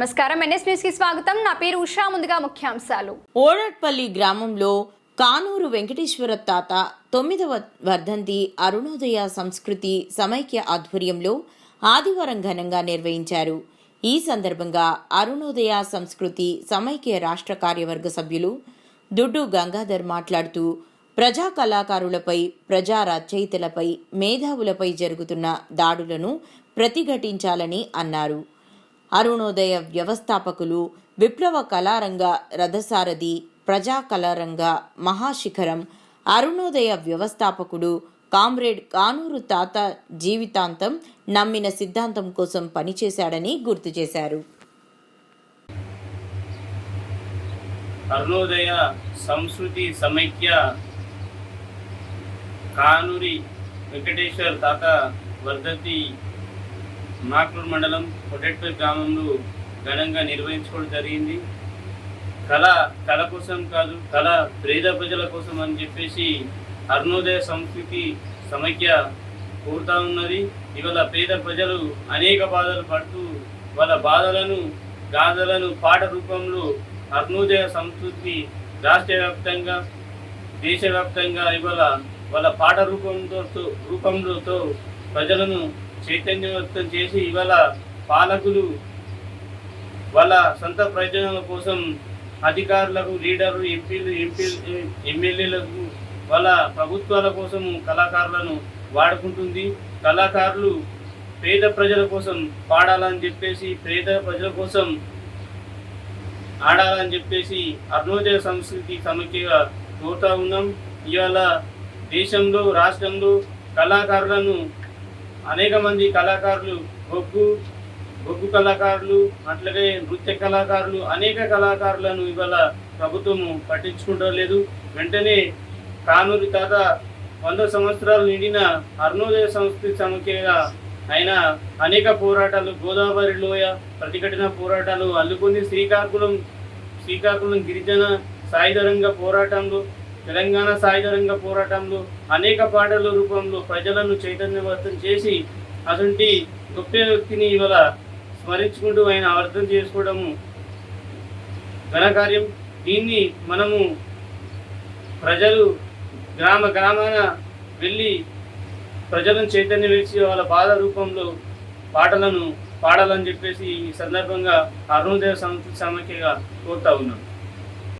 నమస్కారం. ఎన్ఎస్ న్యూస్కి స్వాగతం. నా పేరు ఉషా. ముందుగా ముఖ్యాంశాలు. ఓడట్పల్లి గ్రామంలో కానూరు వెంకటేశ్వర తాత తొమ్మిదవ వర్ధంతి అరుణోదయ సంస్కృతి సమైక్య ఆధ్వర్యంలో ఆదివారం ఘనంగా నిర్వహించారు. ఈ సందర్భంగా అరుణోదయ సంస్కృతి సమైక్య రాష్ట్ర కార్యవర్గ సభ్యులు దుడ్డు గంగాధర్ మాట్లాడుతూ ప్రజా కళాకారులపై ప్రజా రచయితలపై మేధావులపై జరుగుతున్న దాడులను ప్రతిఘటించాలని అన్నారు. అరుణోదయ వ్యవస్థాపకులు విప్లవ కళారంగ రథసారథి ప్రజా కళారంగ మహాశిఖరం అరుణోదయ వ్యవస్థాపకుడు కామ్రేడ్ కానూరు తాత జీవితాంతం నమ్మిన సిద్ధాంతం కోసం పనిచేశాడని గుర్తు చేశారు. అరుణోదయ సంస్కృతి సమైక్య కానూరి వెంకటేశ్వర్ తాత వర్ధంతి మాక్లూరు మండలం కొట్టెట్పల్లి గ్రామంలో ఘనంగా నిర్వహించుకోవడం జరిగింది. కళ కళ కోసం కాదు కళ పేద ప్రజల కోసం అని చెప్పేసి అరుణోదయ సంస్కృతి సమైక్య కోరుతా ఉన్నది. ఇవాళ పేద ప్రజలు అనేక బాధలు పడుతూ వాళ్ళ బాధలను గాథలను పాట రూపంలో అరుణోదయ సంస్కృతి రాష్ట్ర వ్యాప్తంగా దేశవ్యాప్తంగా ఇవాళ వాళ్ళ పాట రూపంతో రూపంలోతో ప్రజలను చైతన్యవంతం చేసి ఇవాళ పాలకులు వాళ్ళ సొంత ప్రయోజనాల కోసం అధికారులకు లీడర్లు ఎంపీలు ఎంపీ ఎమ్మెల్యేలకు వాళ్ళ ప్రభుత్వాల కోసం కళాకారులను వాడుకుంటుంది. కళాకారులు పేద ప్రజల కోసం పాడాలని చెప్పేసి పేద ప్రజల కోసం ఆడాలని చెప్పేసి అరుణోదయ సంస్కృతి సమైక్యగా కోరుతా ఉన్నాం. ఇవాళ దేశంలో రాష్ట్రంలో కళాకారులను అనేక మంది కళాకారులు బొగ్గు బొగ్గు కళాకారులు అట్లాగే నృత్య కళాకారులు అనేక కళాకారులను ఇవాళ ప్రభుత్వము పట్టించుకుంటలేదు వెంటనే కానూరి తాత వంద సంవత్సరాలు నిండిన అరుణోదయ సంస్కృతి సముఖ్యగా ఆయన అనేక పోరాటాలు గోదావరి లోయ ప్రతిఘటన పోరాటాలు అల్లుకొని శ్రీకాకుళం శ్రీకాకుళం గిరిజన సాయుధరంగ పోరాటంలో తెలంగాణ సాయుధరంగ పోరాటంలో అనేక పాటల రూపంలో ప్రజలను చైతన్యవర్తం చేసి అటువంటి గొప్ప వ్యక్తిని ఇవాళ స్మరించుకుంటూ ఆయన అర్థం చేసుకోవడము ఘనకార్యం దీన్ని మనము ప్రజలు గ్రామ గ్రామాన వెళ్ళి ప్రజలను చైతన్యం వేసి వాళ్ళ బాధ రూపంలో పాటలను పాడాలని చెప్పేసి ఈ సందర్భంగా అరుణోదయ సంస్కృతి సమాఖ్యగా కోరుతా ఉన్నాం.